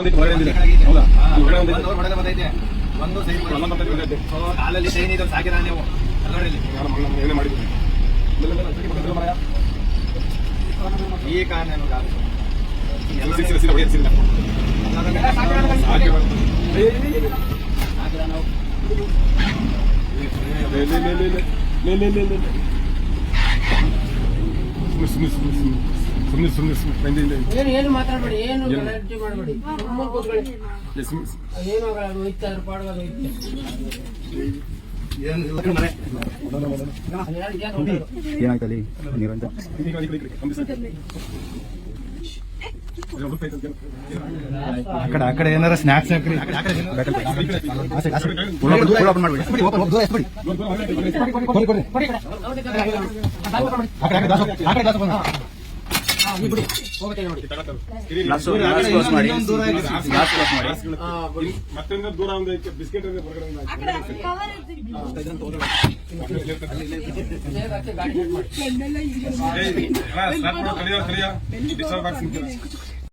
ಒಂದು ಕಾಲಲ್ಲಿ ಸೈನ್ ಇದೆ ಸಾಕಿರ ನೀವು ಈ ಕಾರಣ ಎಲ್ಲ ಸುಮ್ಮನೆ ಸುಮ್ಮನೆ ಸುಮ್ಮನೆ ಸುಮ್ಮನೆ ಸುಮ್ಮನೆ ಬಂದಿಲ್ಲ ಏನು ಏನು ಮಾತಾಡಬೇಡಿ ಏನು ಮಾಡಬೇಡಿ ಸುಮ್ಮನೆ ಕೂತ್ಕೊಳ್ಳಿ ಏನು ಆಗಲ್ಲ ಹೋಯ್ತಾರೆ ಪಾಡಗಲ್ಲ ಏನಾಗ್ತಲ್ಲಿ ಅಕಡೆ ಅಕಡೆ ಏನಾರಾ ಸ್ನಾಕ್ಸ್ ನಕಲಿ ಅಕಡೆ ಅಕಡೆ ಆಸೆ ಆಸೆ ಬಿಡು ನೋಡೋದು ಕೂಡ ಆನ್ ಮಾಡ್ಬಿಡಿ ಓಪನ್ ಓಪನ್ ಬಿಡು ಸ್ಪ್ರಿ ಬಿಡು ಬಿಡು ಬಿಡು ಅಕಡೆ ಅಕಡೆ ದಾಸ್ ಹೋಗ್ತೀ ಆಕಡೆ ದಾಸ್ ಹೋಗ್ ಹಾ ಇದು ಬಿಡು ಹೋಗ್ಬಿಡೋ ನೋಡಿ ಕಿರೀ ಬಿಡು plus cross ಮಾಡಿ ದಾಸ್ ಕ್ಲಾಸ್ ಮಾಡಿ ಮತ್ತಿಂದ ದೂರ ಒಂದು ಐತೆ बिस्किट ಅಲ್ಲಿ ಹೊರಗಡೆ ಆಕಡೆ ಕವರ್ ಅದು ತಗೊಳ್ಳೋಣ ಅಲ್ಲಿ ಲೇ ಇಟ್ಕೇ ಗಾಡಿ ಮಾಡ್ತೀ ಎಂಎಲ್ ಇ ಬಿಡು ವಾ ಸಾರ್ ಬಕ್ ತಿರಿಯಾ ಡಿಸರ್ಟ್ ಬಕ್ ತಿರಿಯಾ